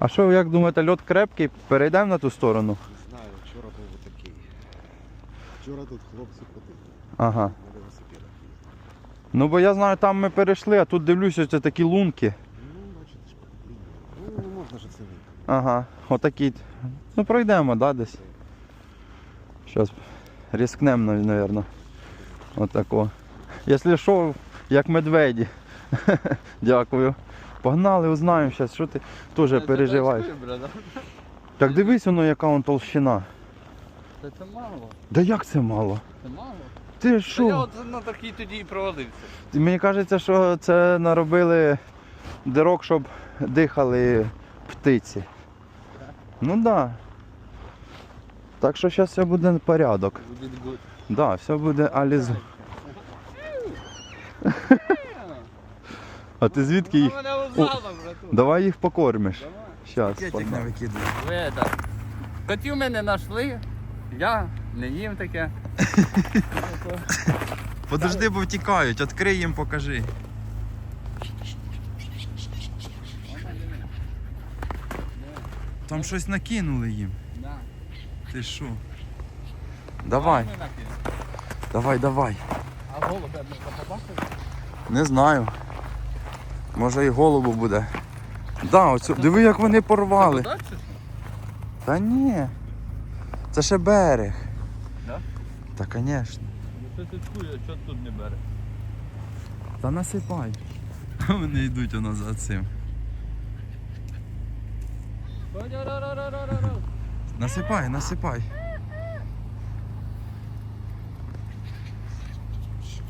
А що, як думаєте, льот крепкий? Перейдемо на ту сторону? Не знаю, вчора був такий. Вчора тут хлопці ходили Ага. на велосипедах. Ну бо я знаю, там ми перейшли, а тут дивлюся, це такі лунки. Ну, бачите ж. Ну, не можна ж це вийти. Ага, отакі. Ну пройдемо, да, десь. Зараз рискнемо, мабуть. Отако. Якщо що, як медведі. Дякую. Погнали, узнаємо зараз, що ти теж переживаєш. Так дивись воно, яка вон толщина. Та це мало. Да як це мало? Це мало. Ти Та я що? от на такій тоді і провалився. Мені кажеться, що це наробили дирок, щоб дихали птиці. Ну так. Да. Так що зараз все буде порядок. Буде гуд. Да, все буде аліз. А ти звідки їх? Давай їх покормиш. Щас. Кетик не викидує. Ви это, Котів мене знайшли, я не їм таке. Подожди, бо втікають, відкрий їм, покажи. Там щось накинули їм. Ти що? Давай, давай, давай. А голубя не побачили? Не знаю. Може і голубу буде. Да, оцю. Диви, як вони порвали. Та ні. Це ще берег. Да? Та звісно. Ну ти чує, що тут не бере? Та насипай. Вони йдуть у нас за цим. Насипай, насипай.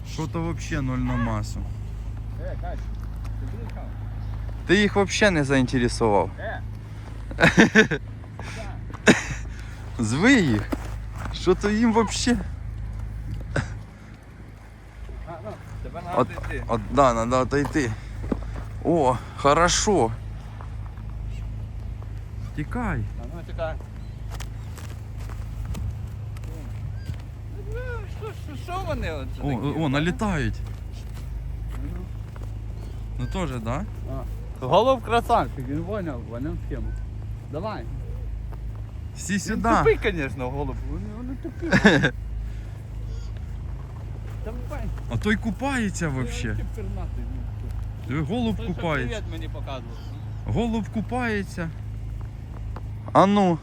Що то взагалі ноль на масу. Е, Кать, ти? Ти їх взагалі не заінтересував. Е, Зви їх. Що то їм взагалі? От, от, да, надо отойти. О, хорошо. Тікай. А ну. Ну, Що, що, що вони оце О, такі? о, налітають. Ну теж, да? Голов красавчик, він поняв, поняв схему. Давай. Всі Він сюди. тупий, звісно, голуб. Вони тупі. Давай. А той купається взагалі. Ти пернатий, ну. Голуб Той, що купається. привіт мені показував. Голуб купається. А ну.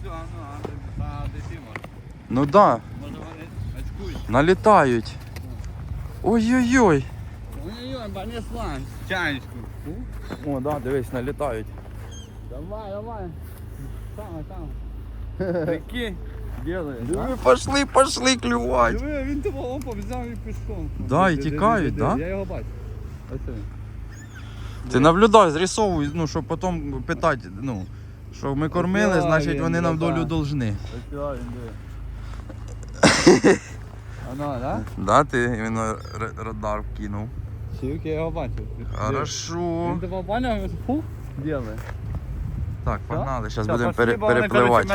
Все, а ну, а де- а де ти? Ну да, Може вони очкують. налітають. Ой-ой-ой. Понесла. Чаєчку. О, да, дивись, налітають. Давай, давай. Там, там. Прикинь. Диви, пошли, пошли клювати. Диви, він тебе опа взяв і пішком. Да, і тікають, да? Я його бачу. Ось він. Ти наблюдай, зрисовуй, ну, щоб потім питати, ну, що ми кормили, значить вони нам долю должны. Ось сюди він диви. Воно, да? Да, ти іменно р- радар вкинув. Чук, я його бачив. Хорошо. Він тебе поняв, фух, делає. Так, погнали, зараз будемо пошли, пере- перепливати.